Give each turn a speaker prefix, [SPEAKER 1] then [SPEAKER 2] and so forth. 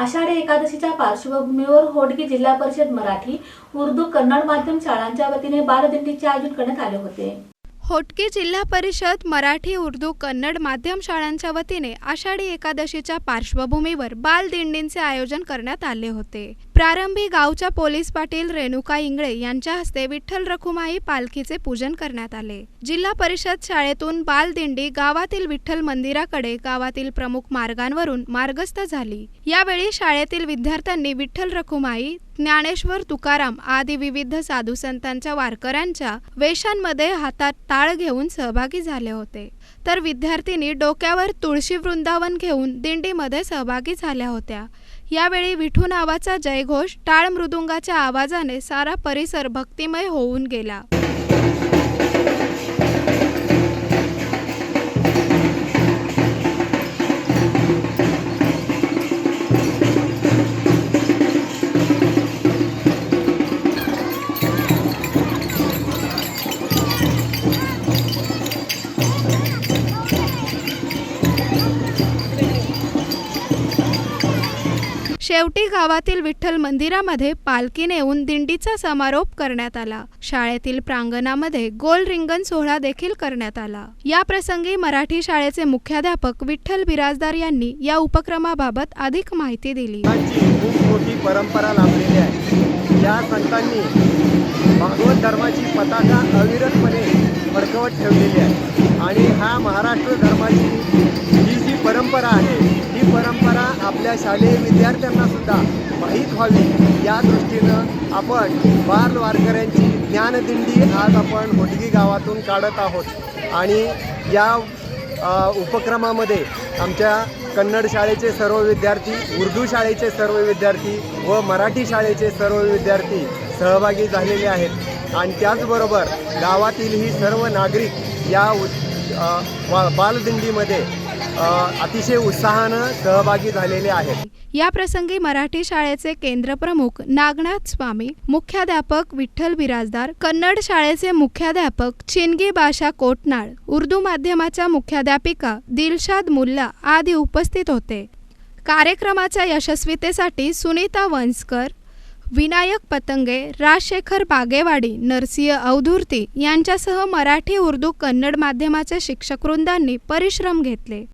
[SPEAKER 1] आषाढी एकादशीच्या पार्श्वभूमीवर होडगी जिल्हा परिषद मराठी उर्दू कन्नड माध्यम शाळांच्या वतीने बालदिंडीचे आयोजन करण्यात आले होते.
[SPEAKER 2] होटकी जिल्हा परिषद मराठी उर्दू कन्नड माध्यम शाळांच्या वतीने आषाढी एकादशीच्या पार्श्वभूमीवर बालदिंडींचे आयोजन करण्यात आले होते. प्रारंभी गावच्या पोलीस पाटील रेणुका इंगळे यांच्या हस्ते विठ्ठल रखुमाई पालखीचे पूजन करण्यात आले. जिल्हा परिषद शाळेतून बालदिंडी गावातील विठ्ठल मंदिराकडे गावातील प्रमुख मार्गांवरून मार्गस्थ झाली. यावेळी शाळेतील विद्यार्थ्यांनी विठ्ठल रखुमाई ज्ञानेश्वर तुकाराम आदी विविध साधू संतांच्या वारकऱ्यांच्या वेशांमध्ये हातात टाळ घेऊन सहभागी झाले होते. तर विद्यार्थिनी डोक्यावर तुळशी वृंदावन घेऊन दिंडीमध्ये सहभागी झाल्या होत्या. यावेळी विठू नावाचा जयघोष टाळ मृदुंगाच्या आवाजाने सारा परिसर भक्तिमय होऊन गेला. शेवटी गावातील विठ्ठल मंदिरामध्ये पालखीने येऊन दिंडीचा समारोप करण्यात आला. शाळेतील प्रांगणामध्ये गोल रिंगण सोहळा देखील करण्यात आला. या प्रसंगी मराठी शाळेचे मुख्याध्यापक विठ्ठल बिराजदार यांनी या उपक्रमाबाबत अधिक माहिती दिली.
[SPEAKER 3] खूप मोठी परंपरा लाभलेली आहे. या संतांनी भागवत धर्माची पताका अविरतपणे फडकवत ठेवलेली आहे. आणि हा महाराष्ट्र धर्माची परंपरा आहे. ही परंपरा आपल्या शालेय विद्यार्थ्यांना सुद्धा माहीत व्हावी. या दृष्टीनं आपण बाल वारकऱ्यांची ज्ञानदिंडी आज आपण होटगी गावातून काढत आहोत. आणि या उपक्रमामध्ये आमच्या कन्नड शाळेचे सर्व विद्यार्थी उर्दू शाळेचे सर्व विद्यार्थी व मराठी शाळेचे सर्व विद्यार्थी सहभागी झालेले आहेत. आणि त्याचबरोबर गावातील ही सर्व नागरिक या उ वा- बालदिंडीमध्ये अतिशय उत्साहानं सहभागी झालेले आहेत.
[SPEAKER 2] या प्रसंगी मराठी शाळेचे केंद्र प्रमुख नागनाथ स्वामी मुख्याध्यापक विठ्ठल बिराजदार कन्नड शाळेचे मुख्याध्यापक चिनगी बाशा कोटनाळ उर्दू माध्यमाच्या मुख्याध्यापिका दिलशाद मुल्ला आदी उपस्थित होते. कार्यक्रमाच्या यशस्वीतेसाठी सुनीता वंसकर विनायक पतंगे राजशेखर बागेवाडी नरसिंह अवधूर्ती यांच्यासह मराठी उर्दू कन्नड माध्यमाच्या शिक्षकवृंदांनी परिश्रम घेतले.